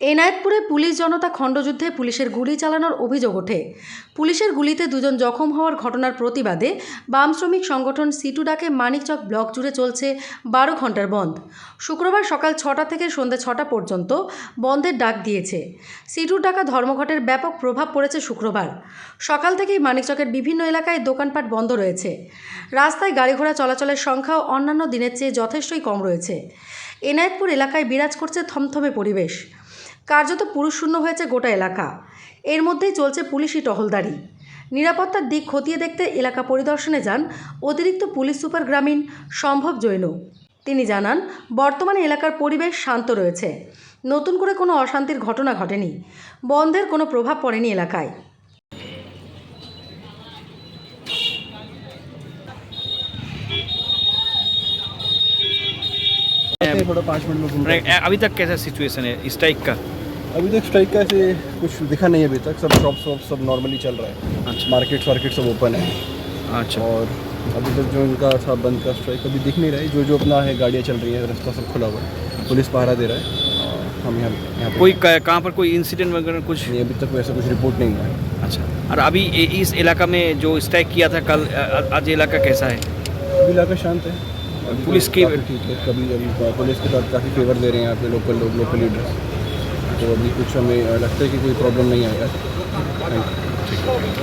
এনায়েতপুরে police জনতা খণ্ডযুদ্ধে পুলিশের গুলি চালানোর অভিযোগ ওঠে। পুলিশের গুলিতে দুজন জখম হওয়ার ঘটনার প্রতিবাদে বাম শ্রমিক সংগঠন সিটু ডাকে মানিকচক ব্লক জুড়ে চলছে বারো ঘণ্টার বন্ধ। শুক্রবার সকাল ছটা থেকে সন্ধ্যে ছটা পর্যন্ত বন্ধের ডাক দিয়েছে। সিটুর ডাকা ধর্মঘটের ব্যাপক প্রভাব পড়েছে শুক্রবার। সকাল থেকেই মানিকচকের বিভিন্ন এলাকায় দোকানপাট বন্ধ রয়েছে। রাস্তায় গাড়ি ঘোড়া চলাচলের সংখ্যাও অন্যান্য দিনের চেয়ে যথেষ্টই কম রয়েছে। এনায়েতপুর এলাকায় বিরাজ করছে থমথমে পরিবেশ। কার্যত পুরুষশূন্য হয়েছে গোটা এলাকা। এর মধ্যেই চলছে পুলিশি টহলদারি। নিরাপত্তার দিক খতিয়ে দেখতে এলাকা পরিদর্শনে যান অতিরিক্ত পুলিশ সুপার গ্রামীণ সম্ভব জৈন। তিনি জানান, বর্তমানে এলাকার পরিবেশ শান্ত রয়েছে। নতুন করে কোনো অশান্তির ঘটনা ঘটেনি। বন্ধের কোনো প্রভাব পড়েনি এলাকায়। थोड़ा पाँच मिनट में घूम रहे। अभी तक कैसा सिचुएशन है? स्ट्राइक का? अभी तक स्ट्राइक का ऐसे कुछ दिखा नहीं है अभी तक। सब शॉप शॉप सब नॉर्मली चल रहा है। अच्छा। मार्केट वार्केट सब ओपन है। अच्छा। और अभी तक जो इनका था बंद का स्ट्राइक अभी दिख नहीं रहा है। जो जो अपना है गाड़ियाँ चल रही है रास्ता सब खुला हुआ है। पुलिस पहरा दे रहा है। हम यहाँ यहाँ कोई कहाँ पर कोई इंसिडेंट वगैरह कुछ? नहीं अभी तक वैसा कुछ रिपोर्ट नहीं हुआ है। अच्छा। और अभी इस इलाका में जो स्ट्राइक किया था कल आज इलाका कैसा है? अभी इलाका शांत है। पुलिस की- ठीक है कभी अभी पुलिस के साथ काफ़ी फेवर दे रहे हैं यहाँ पे लोकल लोग लोकल लीडर तो अभी कुछ हमें लगता है कि कोई प्रॉब्लम नहीं आएगा। Thank you